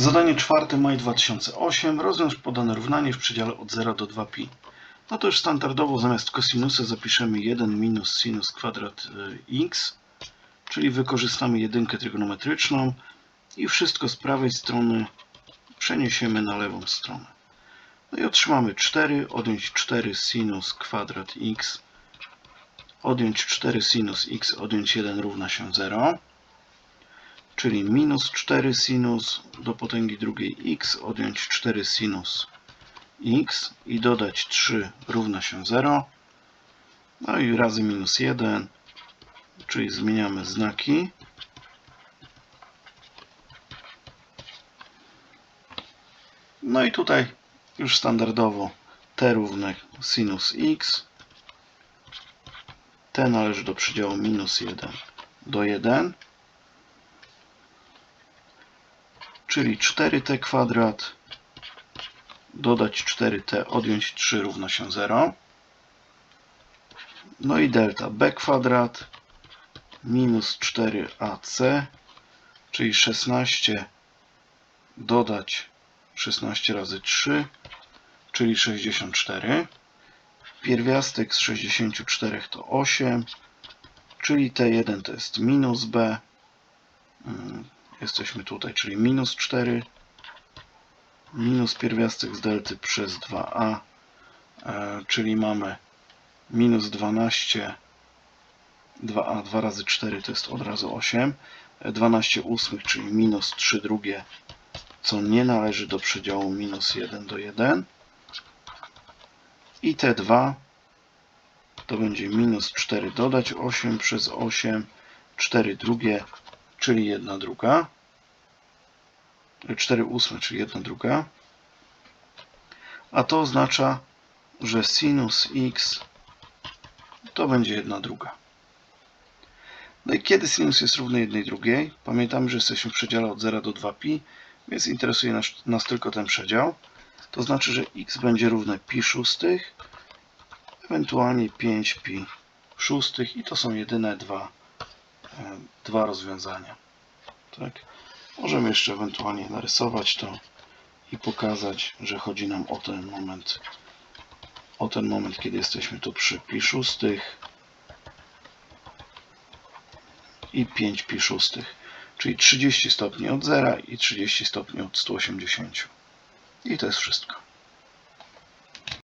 Zadanie czwarte, maj 2008. Rozwiąż podane równanie w przedziale od 0 do 2pi. No to już standardowo zamiast kosinusa zapiszemy 1 minus sinus kwadrat y, x, czyli wykorzystamy jedynkę trygonometryczną i wszystko z prawej strony przeniesiemy na lewą stronę. No i otrzymamy 4, odjąć 4 sinus kwadrat x, odjąć 4 sinus x, odjąć 1 równa się 0 czyli minus 4 sinus do potęgi drugiej x, odjąć 4 sinus x i dodać 3 równa się 0. No i razy minus 1, czyli zmieniamy znaki. No i tutaj już standardowo t równe sinus x. t należy do przedziału minus 1 do 1. czyli 4t kwadrat dodać 4t, odjąć 3 równa się 0. No i delta b kwadrat minus 4ac, czyli 16 dodać 16 razy 3, czyli 64. Pierwiastek z 64 to 8, czyli t1 to jest minus b. Jesteśmy tutaj, czyli minus 4 minus pierwiastek z delty przez 2a, e, czyli mamy minus 12 2a, 2 razy 4 to jest od razu 8, 12 ósmych, czyli minus 3 drugie, co nie należy do przedziału minus 1 do 1 i te 2 to będzie minus 4 dodać 8 przez 8, 4 drugie, czyli 1 druga. 4 ósme, czyli 1 druga. A to oznacza, że sinus x to będzie 1 druga. No i kiedy sinus jest równy 1 drugiej? Pamiętamy, że jesteśmy w przedziale od 0 do 2pi, więc interesuje nas, nas tylko ten przedział. To znaczy, że x będzie równe pi szóstych, ewentualnie 5 pi szóstych i to są jedyne dwa, dwa rozwiązania. Tak? Możemy jeszcze ewentualnie narysować to i pokazać, że chodzi nam o ten moment, o ten moment, kiedy jesteśmy tu przy pi szóstych i 5 pi szóstych, czyli 30 stopni od 0 i 30 stopni od 180. I to jest wszystko.